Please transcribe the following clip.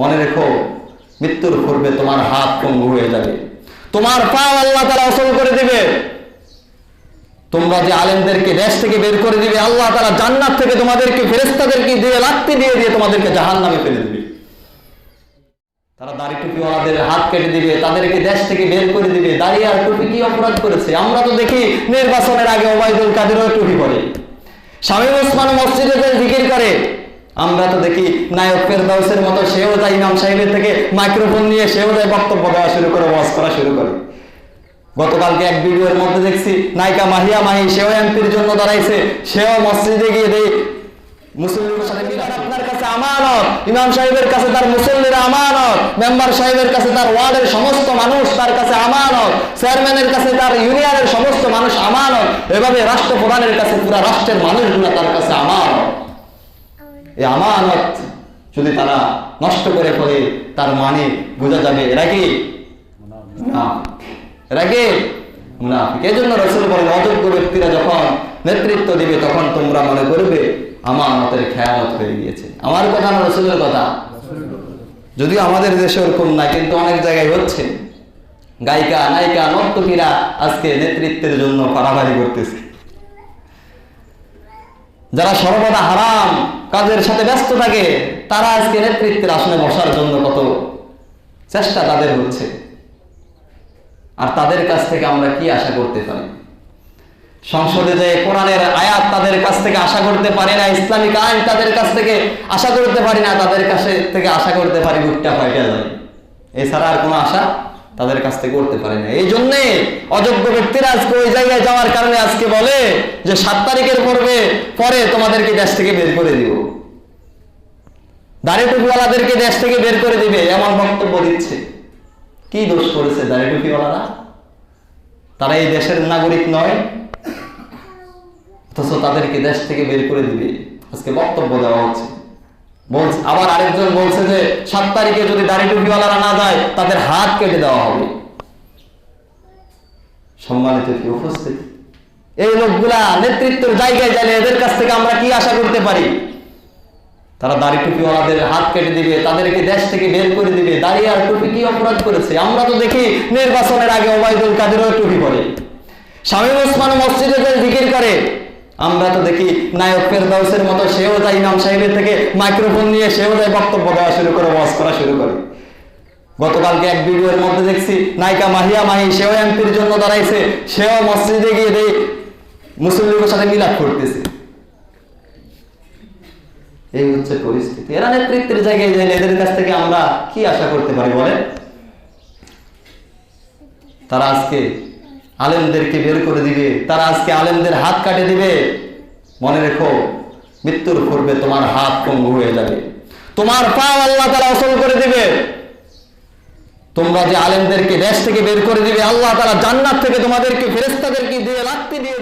মনে রেখো, মৃত্যুর পূর্বে তোমার হাত পঙ্গু হয়ে যাবে। তোমার পা আল্লাহ তারা অসল করে দিবে। তোমরা যে আলেমদেরকে দেশ থেকে বের করে দিবে, আল্লাহ তারা জান্নাত থেকে তোমাদেরকে ফেরেস্তাদেরকে দিয়ে লাত্তি দিয়ে দিয়ে তোমাদেরকে জাহান নামে ফেলে দিবে। তারা দাড়ি হাত কেটে দিবে, তাদেরকে দেশ থেকে বের করে দিবে। দাড়ি আর টুপি কি অপরাধ করেছে? আমরা তো দেখি নির্বাচনের আগে ওবায়দুল কাদেরও টুপি পরে। স্বামী ওসমান মসজিদে জিকির করে আমরা তো দেখি নায়ক ফেরদাউসের মতো সেও যায় ইমাম সাহেবের থেকে মাইক্রোফোন নিয়ে, সেও যায় বক্তব্য দেওয়া শুরু করে, ওয়াজ করা শুরু করে। গতকালকে এক ভিডিওর মধ্যে দেখছি, নায়িকা মাহিয়া মাহি সেও এমপির জন্য দাঁড়াইছে, সেও মসজিদে গিয়ে দেই মুসল্লিদের সাথে আপনার কাছে আমানত, ইমাম সাহেবের কাছে তার মুসল্লিরা আমানত, মেম্বার সাহেবের কাছে তার ওয়ার্ডের সমস্ত মানুষ তার কাছে আমানত, চেয়ারম্যানের কাছে তার ইউনিয়নের সমস্ত মানুষ আমানত। এভাবে রাষ্ট্রপ্রধানের কাছে পুরা রাষ্ট্রের মানুষগুলো তার কাছে আমানত। এই আমানত যদি তারা নষ্ট করে ফেলে, তার মানে বোঝা যাবে, এরা কি? এরা কি? মুনাফিক। রসুল বলেন, অযোগ্য ব্যক্তিরা যখন নেতৃত্ব দিবে, তখন তোমরা মনে করবে, আমানতের খেয়ালত হয়ে গিয়েছে। আমার কথা না রসুলের কথা? যদিও আমাদের দেশে ওরকম না, কিন্তু অনেক জায়গায় হচ্ছে। গায়িকা, নায়িকা, নর্তকীরা আজকে নেতৃত্বের জন্য পারাবারি করতেছে। যারা সর্বদা হারাম কাজের সাথে ব্যস্ত থাকে, তারা আজকে নেতৃত্বের আসনে বসার জন্য কত চেষ্টা তাদের হচ্ছে। আর তাদের কাছ থেকে আমরা কি আশা করতে পারি? সংসদে যে কোরআনের আয়াত তাদের কাছ থেকে আশা করতে পারি না, ইসলামিক আইন তাদের কাছ থেকে আশা করতে পারি না, তাদের কাছে থেকে আশা করতে পারি বুকটা ফাইটা যায়। এছাড়া আর কোনো আশা তাদের কাছ থেকে করতে পারি না। এই জন্যে অযোগ্য ব্যক্তিরা আজকে ওই জায়গায় যাওয়ার কারণে আজকে বলে যে, সাত তারিখের পর্বে তোমাদেরকে দেশ থেকে বের করে দিব। দাড়ি টুপিওয়ালাদেরকে দেশ থেকে বের করে দিবে, এমন বক্তব্য দিচ্ছে। কি দোষ করেছে দাড়ি টুপিওয়ালারা তারা এই দেশের নাগরিক নয়, অথচ তাদেরকে দেশ থেকে বের করে দিবে। আজকে বক্তব্য দেওয়া হচ্ছে। বলছে আবার আরেকজন বলছে যে, সাত তারিখে যদি দাড়ি টুপিওয়ালারা না যায়, তাদের হাত কেটে দেওয়া হবে। সম্মানিত কি উপস্থিতি এই লোকগুলা নেতৃত্বের জায়গায় গেলে এদের কাছ থেকে আমরা কি আশা করতে পারি? তারা দাড়ি টুপিওয়ালাদের হাত কেটে দিবে, তাদেরকে দেশ থেকে বের করে দিবে। দাড়ি আর টুপি কি অপরাধ করেছে? আমরা তো দেখি নির্বাচনের আগে ওবায়দুল কাদেরও টুপি পরে। স্বামী ওসমান মসজিদে জিকির করে, আমরা তো দেখি নায়ক ফেরদাউসের মতো সেও যায় ইমাম সাহেবের থেকে মাইক্রোফোন নিয়ে, সেও যায় বক্তব্য দেওয়া শুরু করে, ওয়াজ করা শুরু করে। গতকালকে এক ভিডিওর মধ্যে দেখছি, নায়িকা মাহিয়া মাহি, সেও এমপির জন্য দাঁড়াইছে, সেও মসজিদে গিয়ে দেই মুসল্লিদের সাথে মিলাপ করতেছে। এই হচ্ছে পরিস্থিতি। এরা নেতৃত্বের জায়গায় যাইলে এদের কাছ থেকে আমরা কি আশা করতে পারি বলেন? তারা আজকে আলেমদেরকে বের করে দিবে, তারা আজকে আলেমদের হাত কাটে দিবে। মনে রেখো, মৃত্যুর পূর্বে তোমার হাত হয়ে যাবে। তোমার পা আল্লাহ তারা অসল করে দিবে। তোমরা যে আলেমদেরকে দেশ থেকে বের করে দিবে, আল্লাহ তারা জান্নাত থেকে তোমাদেরকে ফেরেস্তাদেরকে দিয়ে লাত্তি দিয়ে